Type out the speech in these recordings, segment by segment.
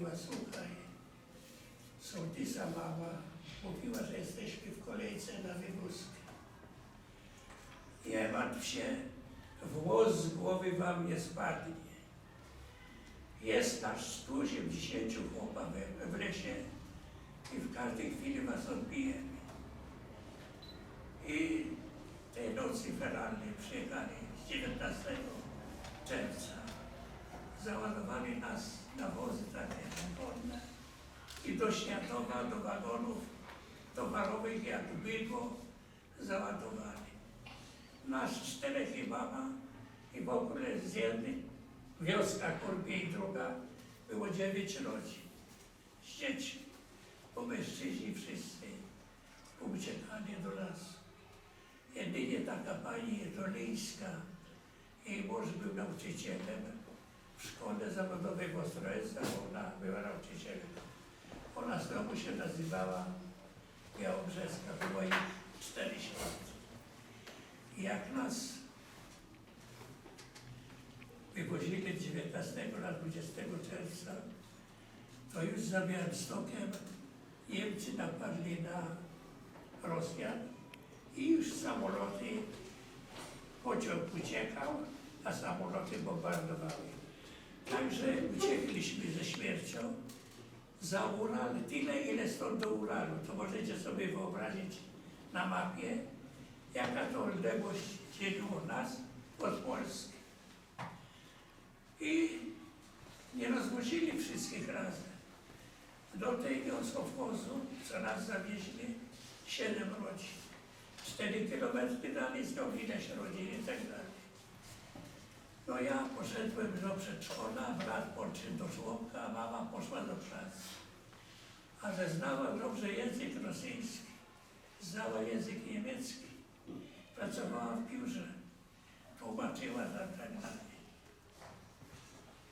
mówiła, słuchaj, sołtysa mama mówiła, że jesteśmy w kolejce na wywózkę. Nie martw się, włos z głowy wam nie spadnie. Jest nasz 180 chłopa w lesie i w każdej chwili was odbijemy. I tej nocy feralnej przyjechali z 19 czerwca. Załadowali nas na wozy takie wodne i do Światowa, do wagonów towarowych jak bydło załadowali. Nas czterech i mama i w ogóle z jednej wioska Kurbie i druga było dziewięć rodzin z dziećmi, bo mężczyźni wszyscy uciekali do lasu. Jedynie taka pani Dolińska, jej mąż był nauczycielem w szkole zawodowej w a ona była nauczycielką. Ona znowu się nazywała Białobrzeska, było jej cztery. I jak nas wywozili 19 na 20 czerwca, to już za Białymstokiem Niemcy napadli na Rosjan i już samoloty, pociąg uciekał, a samoloty bombardowały. Także uciekliśmy ze śmiercią za Ural, tyle ile stąd do Uralu. To możecie sobie wyobrazić na mapie, jaka to odległość dzieliło nas od Polski. I nie rozwozili wszystkich razem. Do tej wioskowchozu, co nas zawieźli, siedem rodzin. Cztery kilometry dalej znowu ileś rodzin i tak dalej. No ja poszedłem do przedszkola, brat poszedł do żłobka, a mama poszła do pracy. Ale znała dobrze język rosyjski, znała język niemiecki, pracowała w biurze, tłumaczyła tam tak dalej.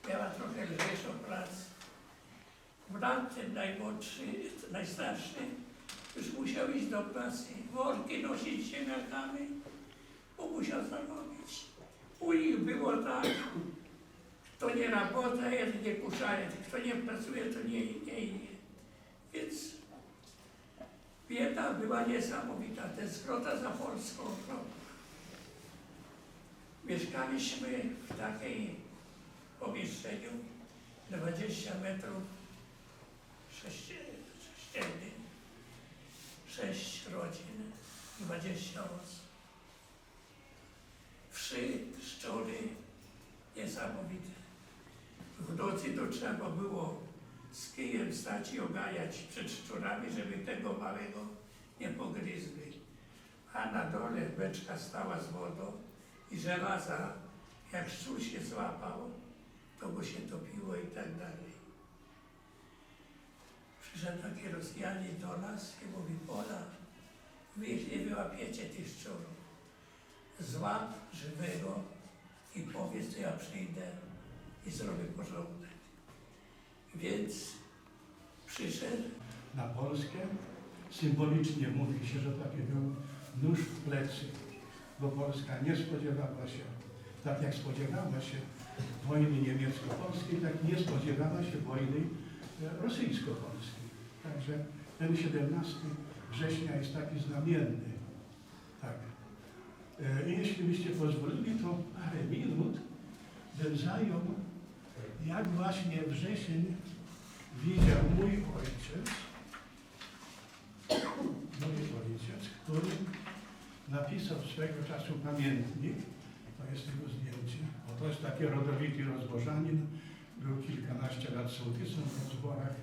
Miała trochę lżejszą pracę. Brat ten najmłodszy, najstarszy, już musiał iść do pracy, worki nosić ziemniakami, bo musiał zarobić. U nich było tak, kto nie rabota, jeden nie kuszaje, kto nie pracuje, to nie, nie. Więc bieda była niesamowita, tęsknota za Polską. No. Mieszkaliśmy w takiej pomieszczeniu 20 metrów sześci- sześciennych, sześć rodzin, 20 osób. Wszy, szczury, niesamowite. W nocy to trzeba było z kijem stać i oganiać przed szczurami, żeby tego małego nie pogryzły. A na dole beczka stała z wodą i żelaza, jak szczur się złapał, to go się topiło i tak dalej. Przyszedł taki Rosjanin do nas i mówi, Pola, wy nie wyłapiecie tych szczurów. Złap żywego i powiedz, to ja przyjdę i zrobię porządek. Więc przyszedł na Polskę. Symbolicznie mówi się, że taki był nóż w plecy, bo Polska nie spodziewała się, tak jak spodziewała się wojny niemiecko-polskiej, tak nie spodziewała się wojny e, rosyjsko-polskiej. Także ten 17 września jest taki znamienny. Tak. E, I jeśli byście pozwolili, to parę minut bym zajął, jak właśnie wrzesień widział mój ojciec, mój ojciec, który napisał swego czasu pamiętnik, to jest jego zdjęcie, bo to jest taki rodowity rozbożanin, był kilkanaście lat sołtysem w zborach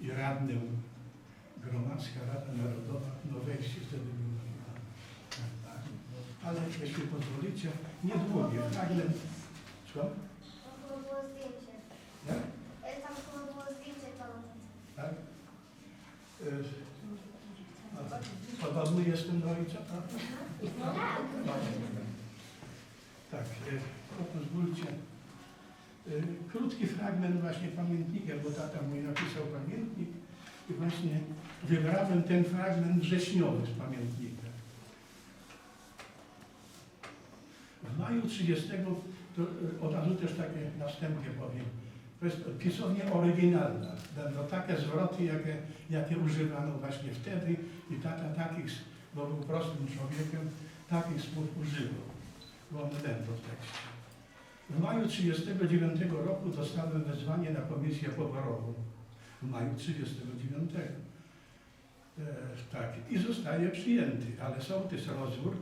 i radnym Gromadzka Rada Narodowa, no wejście wtedy było tak, tak. Ale jeśli pozwolicie, niedługie fragment, co? Tam chyba było zdjęcie. Jak? E, Tam chyba było zdjęcie to. Tak? Y, a Podobny jestem do ojca, prawda? No tak. Tak, pozwólcie. Y, Krótki fragment właśnie pamiętnika, bo tata mój napisał pamiętnik i właśnie wybrałem ten fragment wrześniowy z pamiętnika. W maju 30, to y, od razu też takie następnie powiem, To jest pisownia oryginalna. Będą takie zwroty, jakie, jakie używano właśnie wtedy i tata takich, bo był prostym człowiekiem, takich słów używał. Bo one będą w tekście. W maju 1939 roku dostałem wezwanie na komisję poborową. W maju 1939. E, tak, i zostaje przyjęty, ale sołtys Rozwór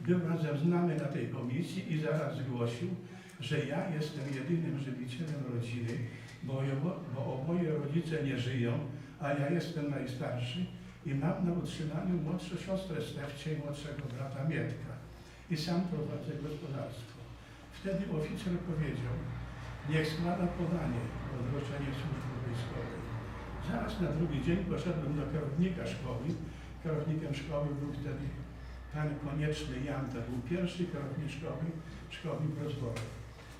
był razem z nami na tej komisji i zaraz zgłosił, że ja jestem jedynym żywicielem rodziny, bo, bo oboje rodzice nie żyją, a ja jestem najstarszy i mam na utrzymaniu młodszą siostrę Stefcie i młodszego brata Mietka. I sam prowadzę gospodarstwo. Wtedy oficer powiedział, niech składa podanie o odroczenie służby wojskowej. Zaraz na drugi dzień poszedłem do kierownika szkoły. Kierownikiem szkoły był wtedy pan Konieczny Jan, to był pierwszy kierownik szkoły, szkoły w Rozwoju.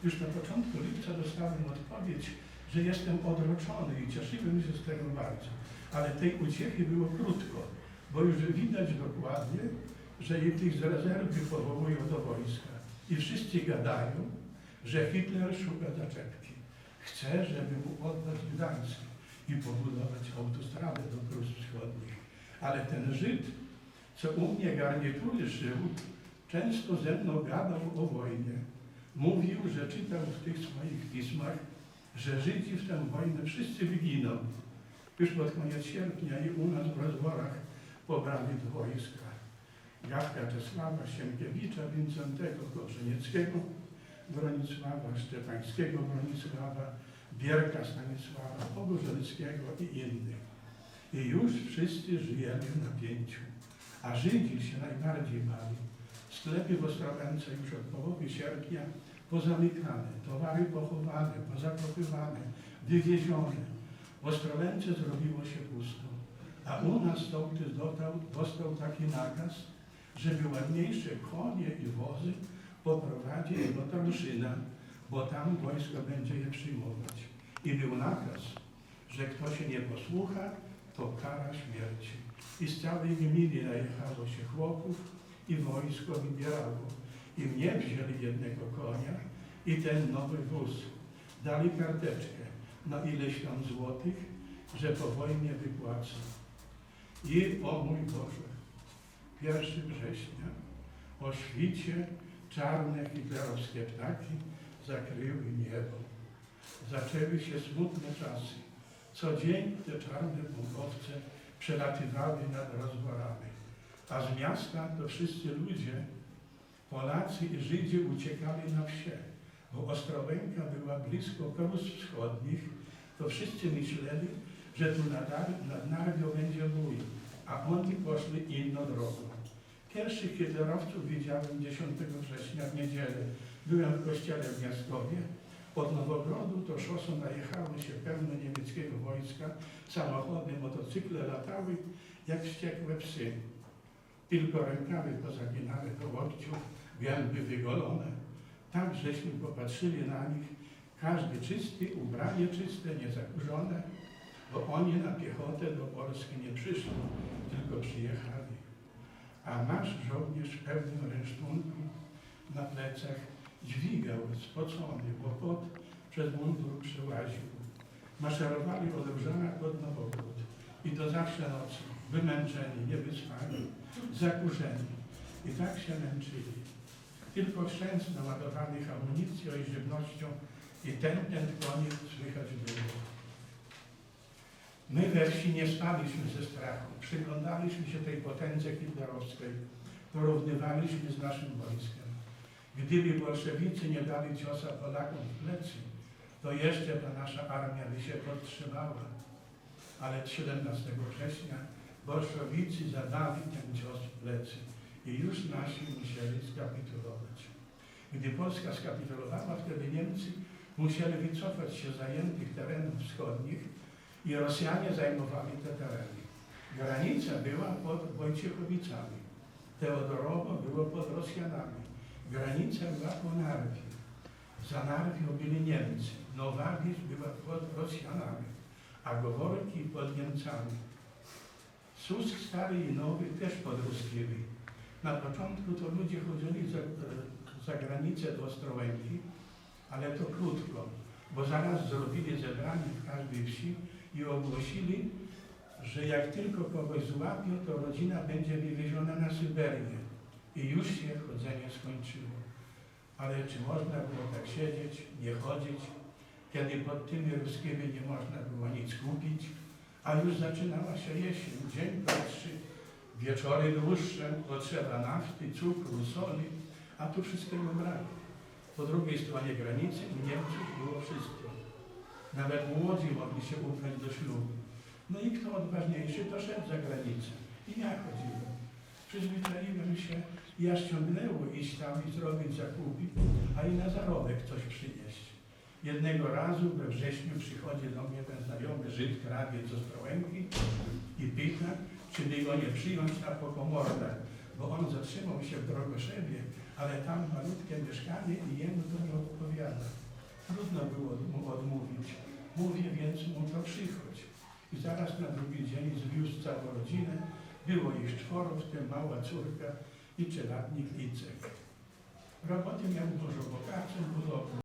Już na początku lipca dostałem odpowiedź, że jestem odroczony i cieszyłem się z tego bardzo. Ale tej uciechy było krótko, bo już widać dokładnie, że i tych z rezerwy powołują do wojska. I wszyscy gadają, że Hitler szuka zaczepki. Chce, żeby mu oddać Gdańsk i pobudować autostradę do Prus Wschodnich. Ale ten Żyd, co u mnie garnitury szył, często ze mną gadał o wojnie. Mówił, że czytał w tych swoich pismach, że Żydzi w tę wojnę wszyscy wyginą. Już pod koniec sierpnia i u nas w rozworach pobrali do wojska. Gawka Czesława, Sienkiewicza, Wincentego Korzenieckiego, Bronisława Szczepańskiego, Bronisława, Bierka Stanisława, Pogorzelskiego i innych. I już wszyscy żyjemy w napięciu, a Żydzi się najbardziej bali. Sklepy w Ostrowence już od połowy sierpnia pozamykane, towary pochowane, pozakopywane, wywiezione. W Ostrowence zrobiło się pusto, a u nas sołtys dostał, dostał taki nakaz, żeby ładniejsze konie i wozy poprowadzić do Taruszyna, bo tam wojsko będzie je przyjmować. I był nakaz, że kto się nie posłucha, to kara śmierci. I z całej gminy najechało się chłopów i wojsko wybierało. I mnie wzięli jednego konia i ten nowy wóz. Dali karteczkę na ileś tam złotych, że po wojnie wypłacą. I o mój Boże, 1 września o świcie czarne hitlerowskie ptaki zakryły niebo. Zaczęły się smutne czasy. Co dzień te czarne bombowce przelatywały nad rozworami. A z miasta to wszyscy ludzie, Polacy i Żydzi uciekali na wsie, bo Ostrołęka była blisko Prus Wschodnich, to wszyscy myśleli, że tu nad, nad Narwią będzie bój, a oni poszli inną drogą. Pierwszych hitlerowców widziałem 10 września w niedzielę. Byłem w kościele w Miastowie. Od Nowogrodu to szosą najechało się pełno niemieckiego wojska. Samochody, motocykle latały jak wściekłe psy. Tylko rękawy pozaginane do łokciów, gęby wygolone. Tak żeśmy popatrzyli na nich. Każdy czysty, ubranie czyste, niezakurzone, bo oni na piechotę do Polski nie przyszli, tylko przyjechali a nasz żołnierz w pełnym na plecach dźwigał spocony, bo pot przez mundur przełaził. Maszerowali od Różana pod Nowogród i to zawsze nocą, wymęczeni, niewyspani, zakurzeni. I tak się męczyli. Tylko chrzęst naładowanych amunicją i żywnością i ten, ten koniec słychać było. My we wsi nie spaliśmy ze strachu, przyglądaliśmy się tej potędze hitlerowskiej, porównywaliśmy z naszym wojskiem. Gdyby bolszewicy nie dali ciosa Polakom w plecy, to jeszcze ta nasza armia by się podtrzymała. Ale 17 września bolszewicy zadali ten cios w plecy i już nasi musieli skapitulować. Gdy Polska skapitulowała, wtedy Niemcy musieli wycofać się z zajętych terenów wschodnich, i Rosjanie zajmowali te tereny. Granica była pod Wojciechowicami. Teodorowo było pod Rosjanami. Granica była po Narwie. Za Narwią byli Niemcy. Nowa Wieś była pod Rosjanami, a Goworki pod Niemcami. Susk stary i nowy też pod Ruskimi. Na początku to ludzie chodzili za, za granicę do Ostrołęki, ale to krótko bo zaraz zrobili zebranie w każdej wsi i ogłosili, że jak tylko kogoś złapią, to rodzina będzie wywieziona na Syberię. I już się chodzenie skończyło. Ale czy można było tak siedzieć, nie chodzić, kiedy pod tymi ruskimi nie można było nic kupić, a już zaczynała się jesień, dzień pierwszy, wieczory dłuższe, potrzeba nafty, cukru, soli, a tu wszystkiego brak. Po drugiej stronie granicy u Niemców było wszystko. Nawet młodzi mogli się ubrać do ślubu. No i kto odważniejszy, to szedł za granicę. I ja chodziłem. Przyzwyczaiłem się i aż ciągnęło iść tam i zrobić zakupy, a i na zarobek coś przynieść. Jednego razu we wrześniu przychodzi do mnie ten znajomy Żyd, krawiec z Ostrołęki i pyta, czy by go nie przyjąć na pokomorne, bo on zatrzymał się w Drogoszewie, ale tam malutkie mieszkanie i jemu to nie odpowiada. Trudno było mu odmówić. Mówię, więc mu to przychodź. I zaraz na drugi dzień zwiózł całą rodzinę. Było ich czworo, w tym mała córka i trzylatnik Icek. Roboty miał dużo, bo pracę budowlę.